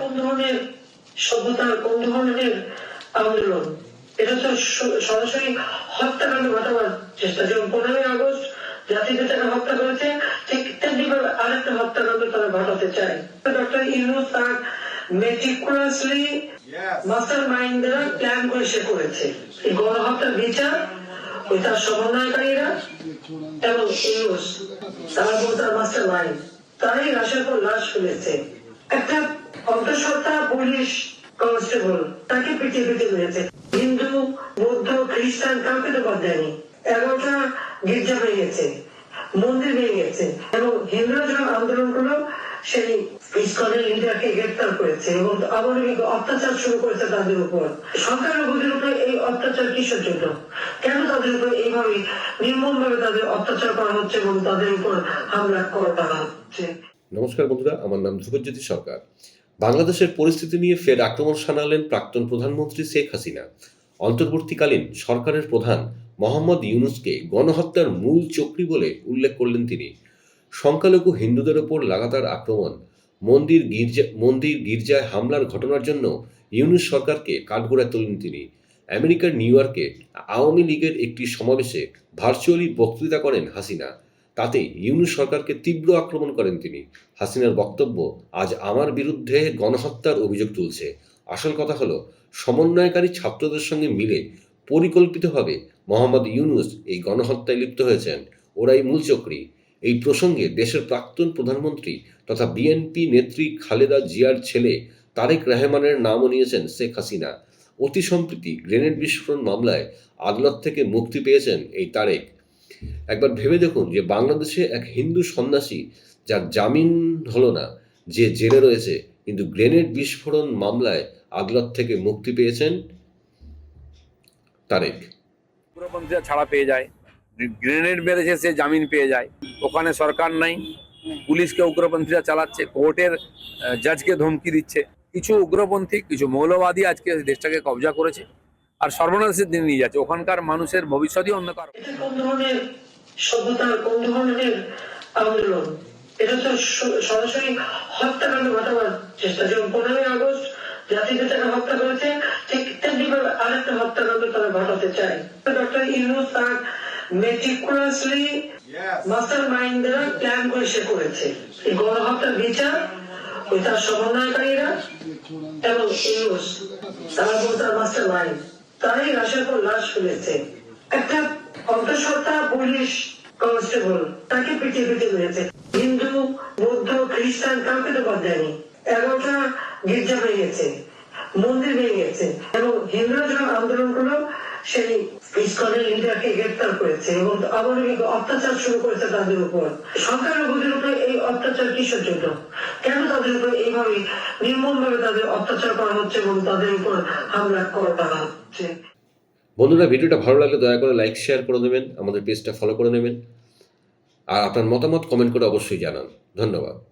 কোন ধরনের সভ্যতার কোন ধরনের আন্দোলন? এটা তো সরাসরি হত্যাকাণ্ড ঘটাবার চেষ্টা। যেমন পনেরোই আগস্ট হত্যা করেছে ঠিক আরেকটা হত্যাকাণ্ড তারা ঘটাতে চায়। ডক্টর ইউনুস তার মেটিকুলাসলি মাস্টার প্ল্যান করে সে করেছে। এই গণহত্যার বিচার ওই তার সমন্বয়কারীরা এবং ইউনুস তারা তার মাস্টার মাইন্ড তারাই লাশের পর লাশ ফেলেছে। একটা অন্তঃসত্ত্বা পুলিশ কনস্টেবল, তাকে পিটিয়ে পিটিয়ে মেরেছে হিন্দু, বৌদ্ধ, খ্রিস্টান, কাউকে তো বাদ দেয়নি। এগারোটা গির্জা ভেঙেছে মন্দির ভেঙে গেছে, এবং হিন্দুরা যখন আন্দোলন করল, সেই ইস্কনের লিডারকে গ্রেপ্তার করেছে এবং অমানবিক অত্যাচার শুরু করেছে তাদের উপর। সংখ্যালঘুদের উপরে এই অত্যাচার কিসের জন্য? কেন তাদের উপর এইভাবে নির্মম ভাবে তাদের অত্যাচার করা হচ্ছে এবং তাদের উপর হামলা করা হচ্ছে? নমস্কার বন্ধুরা, আমার নাম ধ্রুবজ্যোতি সরকার। বাংলাদেশের পরিস্থিতি নিয়ে ফের আক্রমণ শানালেন প্রাক্তন প্রধানমন্ত্রী শেখ হাসিনা। অন্তর্বর্তীকালীন সরকারের প্রধান মোহাম্মদ ইউনুসকে গণহত্যার মূল চক্রী বলে উল্লেখ করলেন তিনি। সংখ্যালঘু হিন্দুদের ওপর লাগাতার আক্রমণ, মন্দির গির্জা মন্দির গির্জায় হামলার ঘটনার জন্য ইউনুস সরকারকে কাঠগড়ায় তোলেন তিনি। আমেরিকার নিউ ইয়র্কে আওয়ামী লীগের একটি সমাবেশে ভার্চুয়ালি বক্তৃতা করেন হাসিনা। তাতে ইউনুস সরকারকে তীব্র আক্রমণ করেন তিনি। হাসিনার বক্তব্য, আজ আমার বিরুদ্ধে গণহত্যার অভিযোগ তুলছে। আসল কথা হলো, সমন্বয়কারী ছাত্রদের সঙ্গে মিলে পরিকল্পিতভাবে মোহাম্মদ ইউনুস এই গণহত্যায় লিপ্ত হয়েছেন। ওরাই মূল চক্রী। এই প্রসঙ্গে দেশের প্রাক্তন প্রধানমন্ত্রী তথা বিএনপি নেত্রী খালেদা জিয়ার ছেলে তারেক রহমানের নামও নিয়েছেন শেখ হাসিনা। অতি সম্প্রতি গ্রেনেড বিস্ফোরণ মামলায় আদালত থেকে মুক্তি পেয়েছেন এই তারেক। একবার ভেবে দেখুন যে বাংলাদেশে এক হিন্দু সন্ন্যাসী যার জামিন হলো না, যে জেলে রয়েছে, কিন্তু গ্রেনেড বিস্ফোরণ মামলায় আদালত থেকে মুক্তি পেয়েছেন তারেক। ছাড়া পেয়ে যায়, গ্রেনেড মেরেছে, সে জামিন পেয়ে যায়, ওখানে সরকার নাই, পুলিশকে উগ্রপন্থীরা চালাচ্ছে, কোর্টের জাজকে ধমকি দিচ্ছে। কিছু উগ্রপন্থী, কিছু মৌলবাদী আজকে দেশটাকে কবজা করেছে। আর সর্বনাশের দিন নিয়ে যাচ্ছে। ওখানকার মানুষের ভবিষ্যৎই অন্ধকার এটা কোন ধরনের সভ্যতার কোন ধরনের আন্দোলন? এটা তো সরাসরি হত্যাকাণ্ড ঘটাবার চেষ্টা। যেমন পনেরোই আগস্ট পিতাকে হত্যা করেছে ঠিক তেমনি ভাবে আরেকটা হত্যাকাণ্ড তারা ঘটাতে চায়। ডক্টর ইউনুস তার মেটিকুলাসলি মাস্টার মাইন্ড দ্বারা প্ল্যান করে সে করেছে। এই গণহত্যার বিচার ওই তার সমন্বয়কারীরা এবং ইউনুস তারা বলতে তার মাস্টার মাইন্ড তারাই লাশের পর লাশ ফেলেছে। একটা অন্তঃসত্ত্বা পুলিশ কনস্টেবল তাকে পিটিয়ে পিটিয়ে মেরেছে। হিন্দু, বৌদ্ধ, খ্রিস্টান, কাউকে তো বাদ দেয়নি। এগারোটা গির্জা ভেঙেছে, মন্দির ভেঙে গেছে এবং হিন্দুরা যখন আন্দোলন করল সেই ইস্কনের গ্রেপ্তার করেছে এবং অত্যাচার শুরু করেছে তাদের উপর। সংখ্যালঘুদের উপরে এই অত্যাচার কিসের জন্য? কেন তাদের উপর এইভাবে নির্মম ভাবে তাদের অত্যাচার করা হচ্ছে এবং তাদের উপর হামলা করা হচ্ছে? বন্ধুরা, ভিডিওটা ভালো লাগলে দয়া করে লাইক, শেয়ার করে দেবেন আমাদের পেজটা ফলো করে নেবেন। আর আপনার মতামত কমেন্ট করে অবশ্যই জানান। ধন্যবাদ।